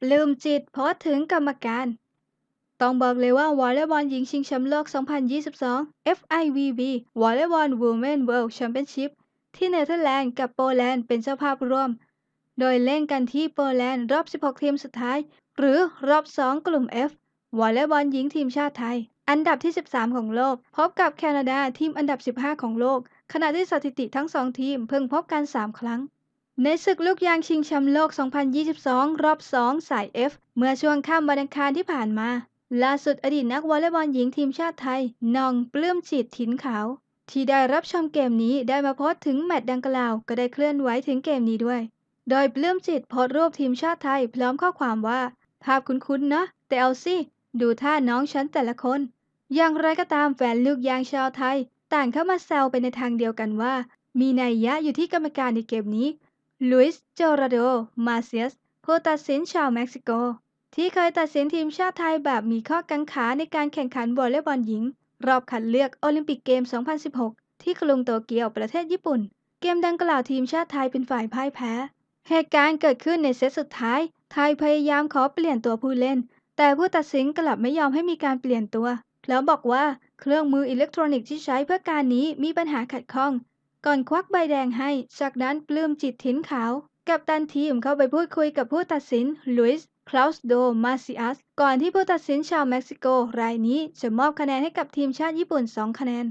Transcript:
ปลื้มจิตโพสต์ถึงกรรมการ ต้องบอกเลยว่าวอลเลย์บอลหญิงชิงแชมป์โลก 2022 FIVB วอลเลย์บอล Women World Championship ที่เนเธอร์แลนด์กับโปแลนด์เป็นเจ้าภาพร่วม โดยเล่นกันที่โปแลนด์รอบ 16 ทีมสุดท้าย หรือรอบ 2 กลุ่ม F วอลเลย์บอลหญิงทีมชาติไทย อันดับที่ 13 ของโลก พบกับแคนาดาทีมอันดับ 15 ของโลก ขณะที่สถิติทั้งสองทีมเพิ่งพบกัน 3 ครั้ง ในศึกลูกยางชิงแชมป์โลก 2022 รอบ 2 สาย F เมื่อช่วงค่ำวันอังคารที่ผ่านมา ล่าสุดอดีตนักวอลเลย์บอลหญิงทีมชาติไทยนองปลื้มจิตถิ่นขาว ที่ได้รับชมเกมนี้ได้มาโพสต์ถึงแมตช์ดังกล่าว ก็ได้เคลื่อนไหวถึงเกมนี้ด้วย โดยปลื้มจิตโพสต์รูปทีมชาติไทย พร้อมข้อความว่า ภาพคุ้นๆนะแต่เอาสิดูท่าน้องฉันแต่ละคน อย่างไรก็ตามแฟนลูกยางชาวไทย ต่างเข้ามาแซวไปในทางเดียวกันว่า มีนัยยะอยู่ที่กรรมการในเกมนี้ ลุยส์ โจราโด มาเซียส ผู้ตัดสินชาวเม็กซิโก ที่เคยตัดสินทีมชาติไทยแบบมีข้อกังขาในการแข่งขันวอลเลย์บอลหญิง รอบคัดเลือกโอลิมปิกเกม 2016 ที่กรุงโตเกียวประเทศญี่ปุ่น เกมดังกล่าวทีมชาติไทยเป็นฝ่ายพ่ายแพ้ เหตุการณ์เกิดขึ้นในเซตสุดท้าย ไทยพยายามขอเปลี่ยนตัวผู้เล่น แต่ผู้ตัดสินกลับไม่ยอมให้มีการเปลี่ยนตัว แล้วบอกว่าเครื่องมืออิเล็กทรอนิกส์ที่ใช้เพื่อการนี้มีปัญหาขัดข้อง ก่อนควักใบแดงให้ จากนั้นปลื้มจิตถิ่นขาว กับตันทีมเข้าไปพูดคุยกับผู้ตัดสินลุยส์คลาสโดมาซิอัสก่อนที่ผู้ตัดสินชาวเม็กซิโก รายนี้จะมอบคะแนนให้กับทีมชาติญี่ปุ่น 2 คะแนน